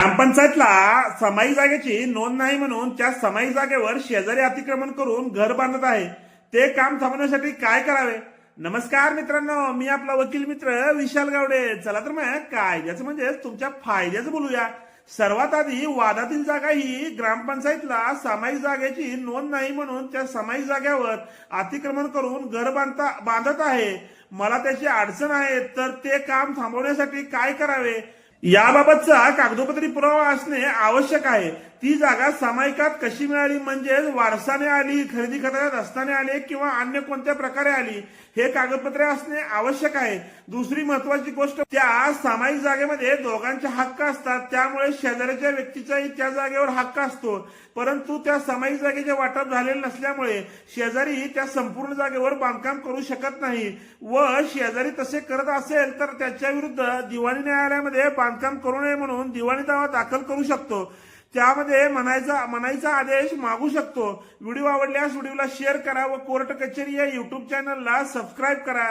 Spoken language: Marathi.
ग्रामपंचायतला समाई जागेची नोंद नाही म्हणून त्या समाई जागेवर शेजारी अतिक्रमण करून घर बांधत आहे. ते काम थांबवण्यासाठी काय करावे? नमस्कार मित्रांनो मी आपला वकील मित्र विशाल गावडे. चला तर मग कायद्याचं म्हणजे तुमच्या फायद्याचं बोलूया. सर्वात आधी वादातील जागा ही ग्रामपंचायतला सामायिक जागेची नोंद नाही म्हणून त्या सामायिक जागेवर अतिक्रमण करून घर बांधता बांधत आहे. मला त्याची अडचण आहे तर ते काम थांबवण्यासाठी काय करावे? याबाबतचा कागदोपत्री पुरावा असणे आवश्यक आहे. ती जागा सामायिकात कशी मिळाली? म्हणजेच वारसाने आली खरेदी खताळ्यात रस्त्याने आली किंवा अन्य कोणत्या प्रकारे आली हे कागदपत्रे असणे आवश्यक आहे. दुसरी महत्वाची गोष्ट त्या सामायिक जागेमध्ये दोघांचे हक्क असतात. त्यामुळे शेजाऱ्याच्या व्यक्तीचाही त्या जागेवर हक्क असतो. परंतु त्या सामायिक जागेचे वाटप झालेले नसल्यामुळे शेजारी त्या संपूर्ण जागेवर बांधकाम करू शकत नाही. व शेजारी तसे करत असेल तर त्याच्या विरुद्ध दिवाणी न्यायालयामध्ये बांधकाम करू नये म्हणून दिवाणी दावा दाखल करू शकतो. त्यामध्ये म्हणायचा म्हणायचा आदेश मागू शकतो. व्हिडिओ आवडल्यास व्हिडिओला शेअर करा व कोर्ट कचेरी या युट्यूब चॅनलला सबस्क्राईब करा.